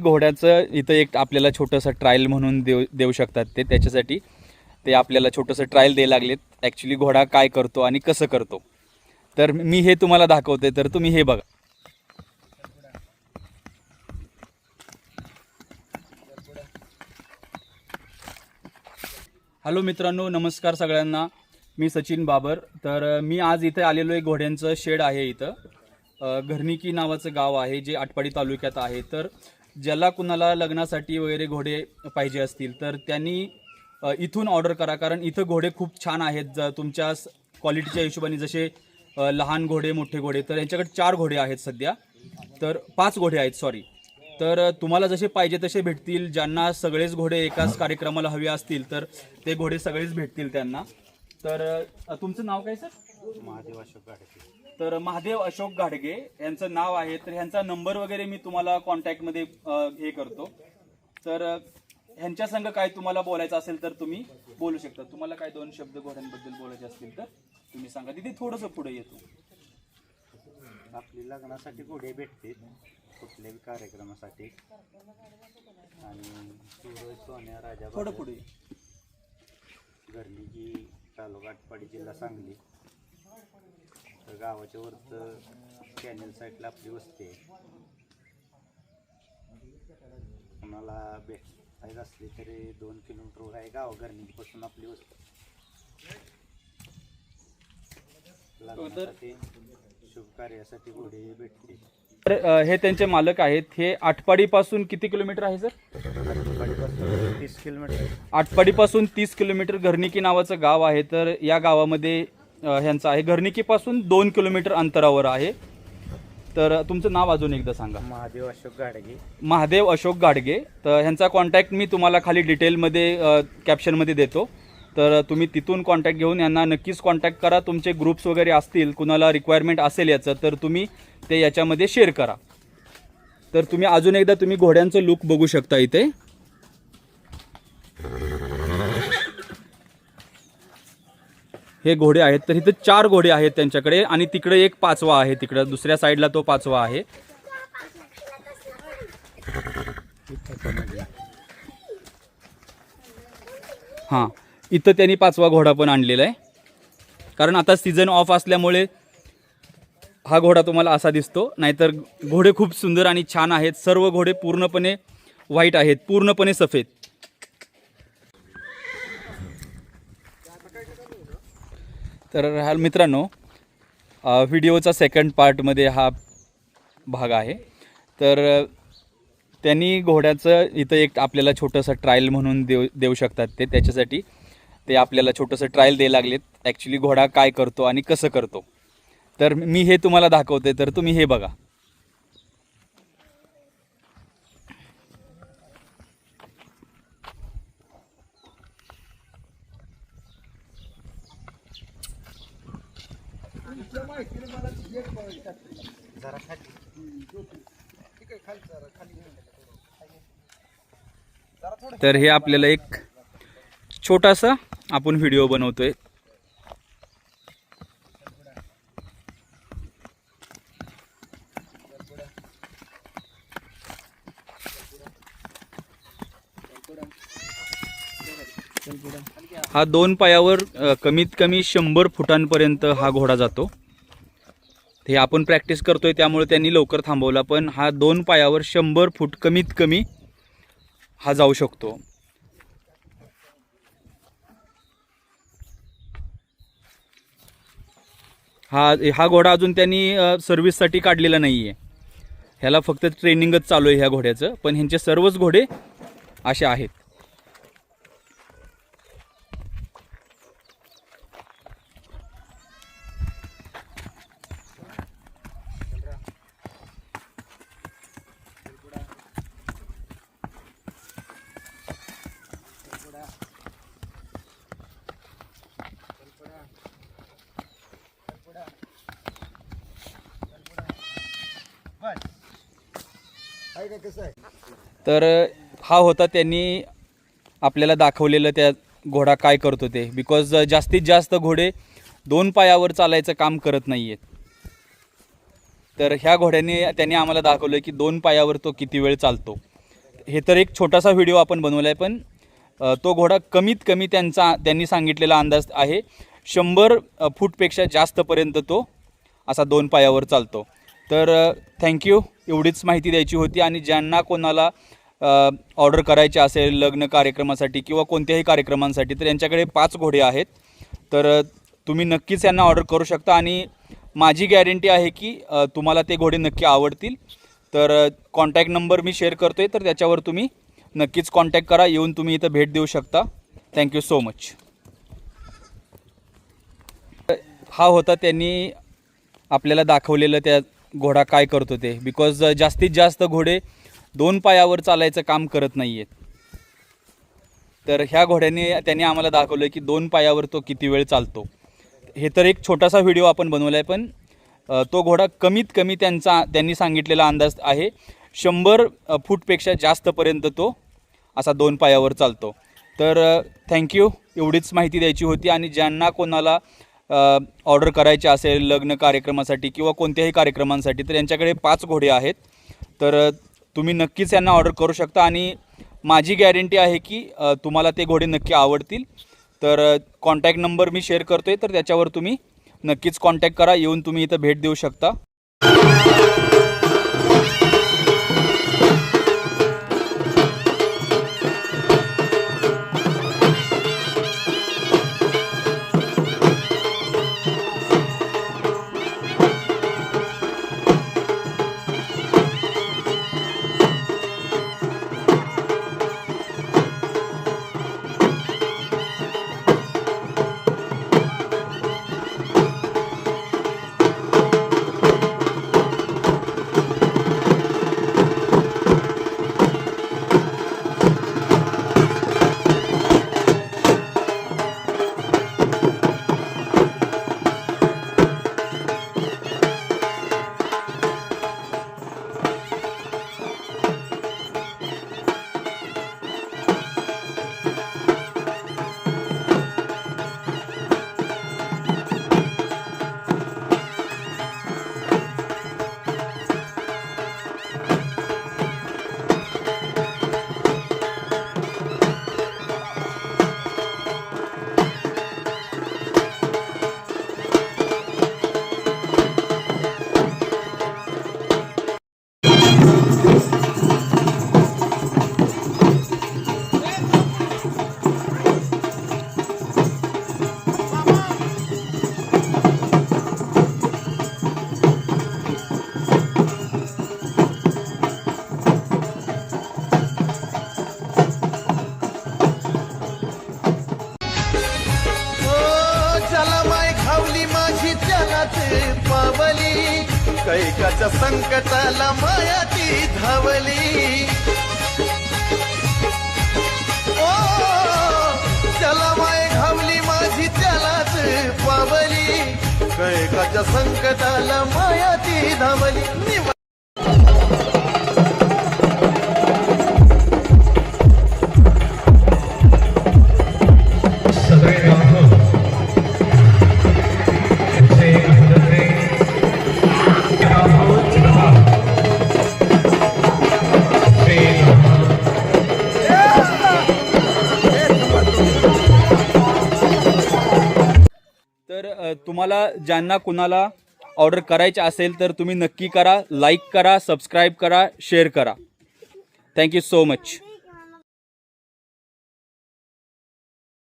घोड्याचं इथं एक आपल्याला छोटंसं ट्रायल म्हणून देऊ देऊ शकतात ते त्याच्यासाठी ते आपल्याला छोटंसं ट्रायल द्यायला लागलेत. ॲक्च्युली घोडा काय करतो आणि कसं करतो. तर मी हे तुम्हाला दाखवते तर तुम्ही हे बघा. हॅलो मित्रांनो नमस्कार सगळ्यांना. मी सचिन बाबर. तर मी आज इथे आलेलो आहे घोड्यांचं शेड आहे इथं. घरनिकी नावाचं गाव आहे जे आटपाडी तालुक्यात आहे. तर ज्याला कुणाला लग्नासाठी वगैरे घोडे पाहिजे असतील तर त्यांनी इथून ऑर्डर करा. कारण इथं घोडे खूप छान आहेत. ज तुमच्या क्वालिटीच्या हिशोबाने जसे लहान घोडे मोठे घोडे तर यांच्याकडे चार घोडे आहेत सध्या. तर पाच घोडे आहेत सॉरी तर तुम्हाला जसे पाहिजे तसे भेटतील. ज्यांना सगळेच घोडे एकाच कार्यक्रमाला हवे असतील तर ते घोडे सगळेच भेटतील त्यांना. तर तुमचं नाव काय सर महादेव अशोक तर महादेव अशोक गाडगे यांचं नाव आहे. तर ह्यांचा नंबर वगैरे मी तुम्हाला कॉन्टॅक्टमध्ये हे करतो. तर ह्यांच्या संग काय तुम्हाला बोलायचं असेल तर तुम्ही बोलू शकता. तुम्हाला काय दोन शब्द घोड्यांबद्दल बोलायचे असतील तर तुम्ही सांगा. तिथे थोडंसं पुढे येतो. आपली लग्नासाठी घोडे भेटते कुठल्याही कार्यक्रमासाठी. आणि सूरज सोन्या राजा थोडं पुढे. घरनिकी तालुका आटपाडी जिल्हा सांगली. तर गावाच्या वरचं कॅनेल साईडला आपली वस्ती आहे. कोणाला भेटायचं असली तरी दोन किलोमीटरवर आहे गाव घरनिकीपासून आपली वस्ती. लग्नासाठी घोडे भेटते. तर हे त्यांचे मालक आहेत. हे आटपाडीपासून किती किलोमीटर आहे सर? आटपाडीपासून तीस किलोमीटर. आटपाडीपासून तीस किलोमीटर घरनिकी नावाचं गाव आहे. तर या गावामध्ये ह्यांचं आहे. घरनिकीपासून दोन किलोमीटर अंतरावर आहे. तर तुमचं नाव अजून एकदा सांगा. महादेव अशोक गाडगे. महादेव अशोक गाडगे. तर ह्यांचा कॉन्टॅक्ट मी तुम्हाला खाली डिटेलमध्ये कॅप्शनमध्ये देतो. तर तुम्ही तिथून कॉन्टॅक्ट घेऊन यांना नक्कीच कॉन्टॅक्ट करा. तुमचे ग्रुप्स वगैरे असतील कुणाला रिक्वायरमेंट असेल याचं तर तुम्ही ते याच्यामध्ये शेअर करा. तर तुम्ही अजून एकदा तुम्ही घोड्यांचं लुक बघू शकता इथे. हे घोडे आहेत. तर इथे चार घोडे आहेत त्यांच्याकडे आणि तिकडे एक पाचवा आहे तिकडं. दुसऱ्या साईडला तो पाचवा आहे. हां. इथं त्यांनी पाचवा घोडा पण आणलेला आहे. कारण आता सीझन ऑफ असल्यामुळे हा घोडा तुम्हाला असा दिसतो. नाहीतर घोडे खूप सुंदर आणि छान आहेत. सर्व घोडे पूर्णपणे व्हाईट आहेत. पूर्णपणे सफेद. तर हा मित्रांनो व्हिडिओचा सेकंड पार्टमध्ये हा भाग आहे. तर त्यांनी घोड्याचं इथं एक आपल्याला छोटंसं ट्रायल म्हणून देऊ देऊ शकतात ते त्याच्यासाठी. ते आपल्याला छोटंसं ट्रायल द्यायला लागलेत. ॲक्च्युली घोडा काय करतो आणि कसं करतो. तर मी हे तुम्हाला दाखवते तर तुम्ही हे बघा. जरा खाली तर हे आपल्याला एक छोटासा आपण व्हिडिओ बनवतोय. हा दोन पायावर अ, कमीत कमी शंभर फुटांपर्यंत हा घोडा जातो. हे आपण प्रॅक्टिस करतोय त्यामुळे त्यांनी लवकर थांबवला. पण हा दोन पायावर शंभर फूट कमीत कमी हा जाऊ शकतो. हा हा घोडा अजून त्यांनी सर्व्हिससाठी काढलेला नाही आहे ह्याला फक्त ट्रेनिंगच चालू आहे ह्या घोड्याचं. पण ह्यांचे सर्वच घोडे असे आहेत. तर हा होता त्यांनी आपल्याला दाखवलेलं त्या घोडा काय करतो ते बिकॉज जास्तीत जास्त घोडे दोन पायावर चालायचं काम करत नाही आहेत तर ह्या घोड्याने त्यांनी आम्हाला दाखवलं की दोन पायावर तो किती वेळ चालतो. हे तर एक छोटासा व्हिडिओ आपण बनवला आहे पण तो घोडा कमीत कमी त्यांचा त्यांनी सांगितलेला अंदाज आहे. शंभर फूटपेक्षा जास्तपर्यंत तो असा दोन पायावर चालतो. तर थँक्यू एवढीच माहिती द्यायची होती आणि ज्यांना कोणाला ऑर्डर करायची असेल लग्न कार्यक्रमासाठी किंवा कोणत्याही कार्यक्रमांसाठी तर यांच्याकडे पाच घोडे आहेत. तर तुम्ही नक्कीच यांना ऑर्डर करू शकता आणि माझी गॅरंटी आहे की तुम्हाला ते घोडे नक्की आवडतील. तर कॉन्टॅक्ट नंबर मी शेअर करतो आहे तर त्याच्यावर तुम्ही नक्कीच कॉन्टॅक्ट करा येऊन तुम्ही इथं भेट देऊ शकता. थँक्यू सो मच हा होता त्यांनी आपल्याला दाखवलेलं त्या घोडा काय करतो ते? बिकॉज जास्तीत जास्त घोडे दोन पायावर चालायचं काम करत नाही आहेत तर ह्या घोड्याने त्याने आम्हाला दाखवलं की दोन पायावर तो किती वेळ चालतो. हे तर एक छोटासा व्हिडिओ आपण बनवला आहे पण तो घोडा कमीत कमी त्यांचा त्यांनी सांगितलेला अंदाज आहे. शंभर फूटपेक्षा जास्तपर्यंत तो असा दोन पायावर चालतो. तर थँक्यू एवढीच माहिती द्यायची होती आणि ज्यांना कोणाला ऑर्डर करायची असेल लग्न कार्यक्रमासाठी किंवा कोणत्याही कार्यक्रमांसाठी तर यांच्याकडे पाच घोडे आहेत. तर तुम्ही नक्कीच यांना ऑर्डर करू शकता आणि माझी गॅरंटी आहे की तुम्हाला ते घोडे नक्की आवडतील. तर कॉन्टॅक्ट नंबर मी शेअर करतो आहे तर त्याच्यावर तुम्ही नक्कीच कॉन्टॅक्ट करा येऊन तुम्ही इथं भेट देऊ शकता. कैकाच्या संकटाला माया ती धावली. ओ त्याला माय घावली माझी त्यालाच पावली. कैकाच्या संकटाला माया ती धावली तुम्हाला ज्यांना कुणाला ऑर्डर करायचे असेल तर तुम्ही नक्की करा लाईक करा सबस्क्राईब करा शेअर करा. Thank you so much